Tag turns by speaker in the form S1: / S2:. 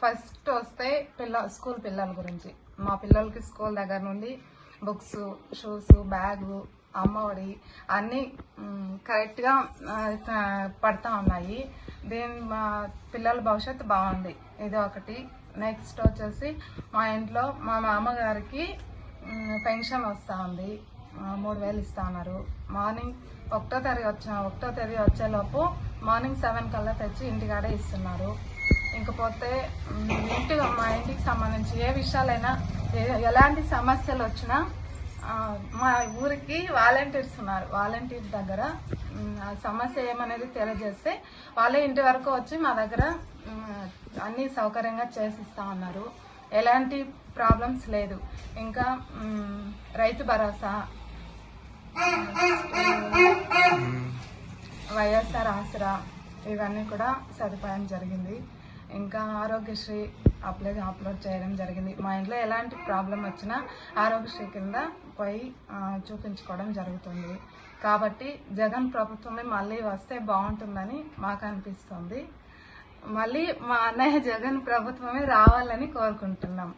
S1: First వస్తే పిల్ల school పిల్లల గురించి. మా పిల్లలకి స్కూల్ దగ్గర నుండి బుక్స్ షూస్ బ్యాగు అమ్మఒడి అన్నీ కరెక్ట్గా పడతా ఉన్నాయి. దీని మా పిల్లల భవిష్యత్తు బాగుంది. ఇది ఒకటి. నెక్స్ట్ వచ్చేసి మా ఇంట్లో మా మామగారికి పెన్షన్ వస్తూ ఉంది. మూడు వేలు ఇస్తా ఉన్నారు మార్నింగ్ ఒకటో తేదీ వచ్చా ఒకటో తేదీ వచ్చేలోపు మార్నింగ్ సెవెన్ కల్లా తెచ్చి ఇంటికాడే ఇస్తున్నారు. ఇంకపోతే ఇంటి మా ఇంటికి సంబంధించి ఏ విషయాలైనా ఎలాంటి సమస్యలు వచ్చినా మా ఊరికి వాలంటీర్స్ ఉన్నారు. వాలంటీర్ దగ్గర సమస్య ఏమనేది తెలియజేస్తే వాళ్ళే ఇంటి వరకు వచ్చి మా దగ్గర అన్ని సౌకర్యంగా చేసిస్తా ఉన్నారు. ఎలాంటి ప్రాబ్లమ్స్ లేదు. ఇంకా రైతు భరోసా వైఎస్ఆర్ ఆసరా ఇవన్నీ కూడా సదుపాయం జరిగింది. ఇంకా ఆరోగ్యశ్రీ అప్లై అప్లోడ్ చేయడం జరిగింది. మా ఇంట్లో ఎలాంటి ప్రాబ్లం వచ్చినా ఆరోగ్యశ్రీ కింద పోయి చూపించుకోవడం జరుగుతుంది. కాబట్టి జగన్ ప్రభుత్వమే మళ్ళీ వస్తే బాగుంటుందని మాకు అనిపిస్తుంది. మళ్ళీ మా అన్నయ్య జగన్ ప్రభుత్వమే రావాలని కోరుకుంటున్నాం.